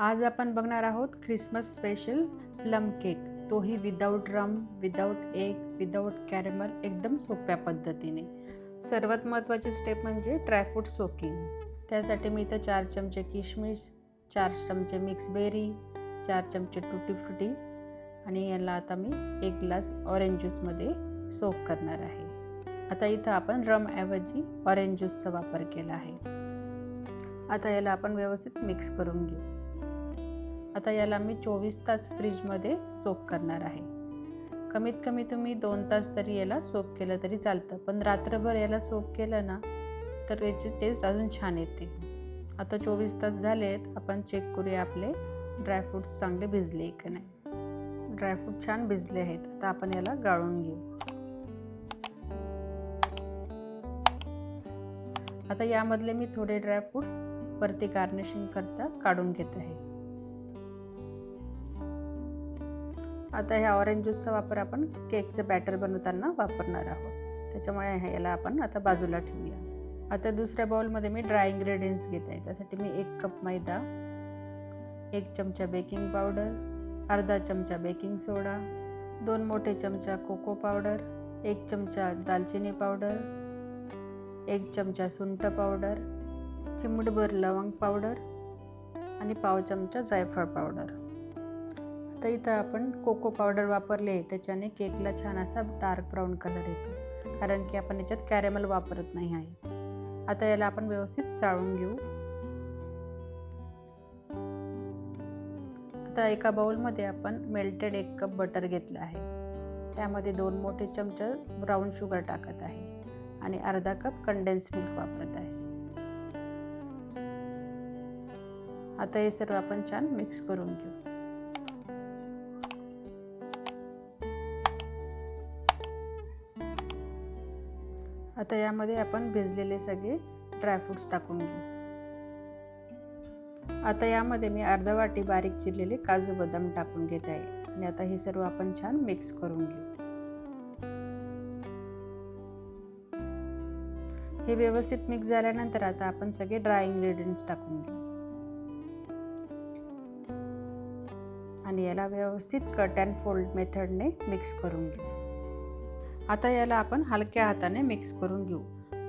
आज आपण बघणार आहोत ख्रिसमस स्पेशल प्लम केक तोही without rum without egg without caramel एकदम सोप्या पद्धतीने. सर्वात महत्त्वाची स्टेप म्हणजे ड्रायफ्रूट सोकिंग त्यासाठी मी इथं चार चमचे किशमिश चार चमचे मिक्स बेरी चार चमचे टुटी फ्रुटी आणि याला आता मी एक ग्लास ऑरेंज ज्यूसमध्ये सोक करणार आहे. आता इथं आपण रमऐवजी ऑरेंज ज्यूसचा वापर केला आहे. आता याला आपण व्यवस्थित मिक्स करून घेऊ. आता याला मी चोवीस तास फ्रीजमध्ये सोक करणार आहे. कमीत कमी तुम्ही दोन तास तरी याला सोक केलं तरी चालतं. पण रात्रभर याला सोक केलं ना तर याची टेस्ट अजून छान येते. आता चोवीस तास झाले आहेत आपण चेक करूया आपले ड्रायफ्रूट्स चांगले भिजले की नाही. ड्रायफ्रूट छान भिजले आहेत. आता आपण याला गाळून घेऊ. आता यामधले मी थोडे ड्रायफ्रूट्स वरती गार्निशिंग करता काढून घेत आहे. आता ह्या ऑरेंज ज्यूसचा वापर आपण केकचं बॅटर बनवताना वापरणार आहोत. त्याच्यामुळे ह्या- याला आपण आता बाजूला ठेवूया. आता दुसऱ्या बाउलमध्ये मी ड्राय इंग्रेडियंट्स घेत आहे. त्यासाठी मी एक कप मैदा एक चमचा बेकिंग पावडर अर्धा चमचा बेकिंग सोडा दोन मोठे चमचा कोको पावडर एक चमचा दालचिनी पावडर एक चमचा सुंठ पावडर चिमूटभर लवंग पावडर आणि पाव चमचा जायफळ पावडर तर इथं आपण कोको पावडर वापरले त्याच्याने केकला छान असा डार्क ब्राऊन कलर येतो. कारण की आपण याच्यात कॅरेमल वापरत नाही आहे. आता याला आपण व्यवस्थित चाळून घेऊ. आता एका बाउलमध्ये आपण मेल्टेड एक कप बटर घेतलं आहे. त्यामध्ये दोन मोठे चमचे ब्राऊन शुगर टाकत आहे आणि अर्धा कप कंडेन्स मिल्क वापरत आहे. आता हे सर्व आपण छान मिक्स करून घेऊ. आता यामध्ये आपण भिजलेले सगळे ड्रायफ्रूट्स टाकून घेऊ. आता यामध्ये मी अर्धा वाटी बारीक चिरलेले काजू बदाम टाकून घेत आहे. आणि आता हे सर्व आपण छान मिक्स करून घेऊ. हे व्यवस्थित मिक्स झाल्यानंतर आता आपण सगळे ड्राय इंग्रेडियंट्स टाकून घेऊ. आणि याला व्यवस्थित कट अँड फोल्ड मेथडने मिक्स करून घेऊ. आता याला आपण हलक्या हाताने मिक्स करून घेऊ.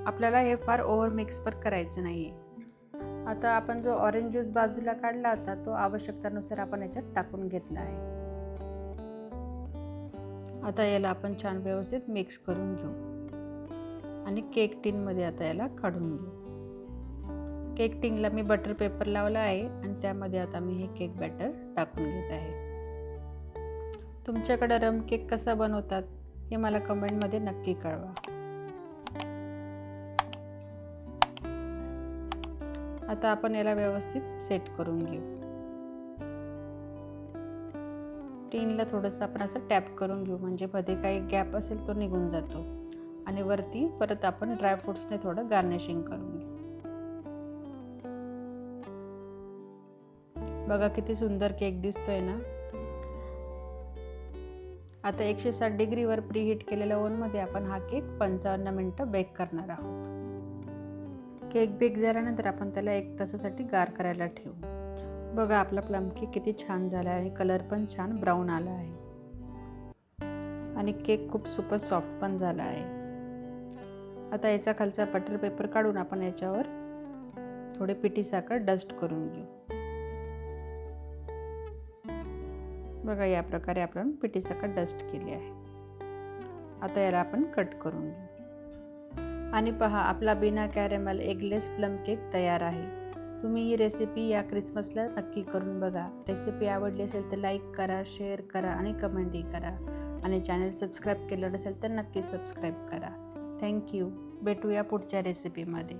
आपल्याला हे फार ओव्हर मिक्स पण करायचं नाही आहे आता आपण जो ऑरेंज ज्यूस बाजूला काढला होता तो आवश्यकतेनुसार आपण याच्यात टाकून घेतला आहे. आता याला आपण छान व्यवस्थित मिक्स करून घेऊ. आणि केक टीनमध्ये आता याला काढून घेऊ. केक टिनला मी बटर पेपर लावला आहे आणि त्यामध्ये आता मी हे केक बॅटर टाकून घेत आहे. तुमच्याकडं रम केक कसा बनवतात? हे मला कमेंटमध्ये नक्की कळवा. आता आपण याला व्यवस्थित सेट करून घेऊ. टीनला थोडंसं आपण असं टॅप करून घेऊ म्हणजे मध्ये काही गॅप असेल तो निघून जातो. आणि वरती परत आपण ड्रायफ्रुट्सने थोडं गार्निशिंग करून घेऊ. बघा किती सुंदर केक दिसतोय ना? आता एकशे साठ डिग्रीवर प्रीहीट केलेल्या ओव्हनमध्ये आपण हा केक पंचावन्न मिनटं बेक करणार आहोत. केक बेक झाल्यानंतर आपण त्याला एक तासासाठी गार करायला ठेवू. बघा आपला प्लम केक किती छान झाला आहे. कलर पण छान ब्राऊन आला आहे. आणि केक खूप सुपर सॉफ्ट पण झाला आहे. आता याचा खालचा बटर पेपर काढून आपण याच्यावर थोडे पिठी साखर डस्ट करून घेऊ. बघा या प्रकारे आपण पिठी डस्ट केली आहे. आता याला आपण कट करून घेऊ. आणि पहा आपला बिना कॅरेमल एगलेस प्लम केक तयार आहे. तुम्ही ही रेसिपी या क्रिसमसला नक्की करून बघा. रेसिपी आवडली असेल तर लाईक करा शेअर करा आणि कमेंटही करा. आणि चॅनल सबस्क्राईब केलं नसेल तर नक्की सबस्क्राईब करा. थँक्यू भेटूया पुढच्या रेसिपीमध्ये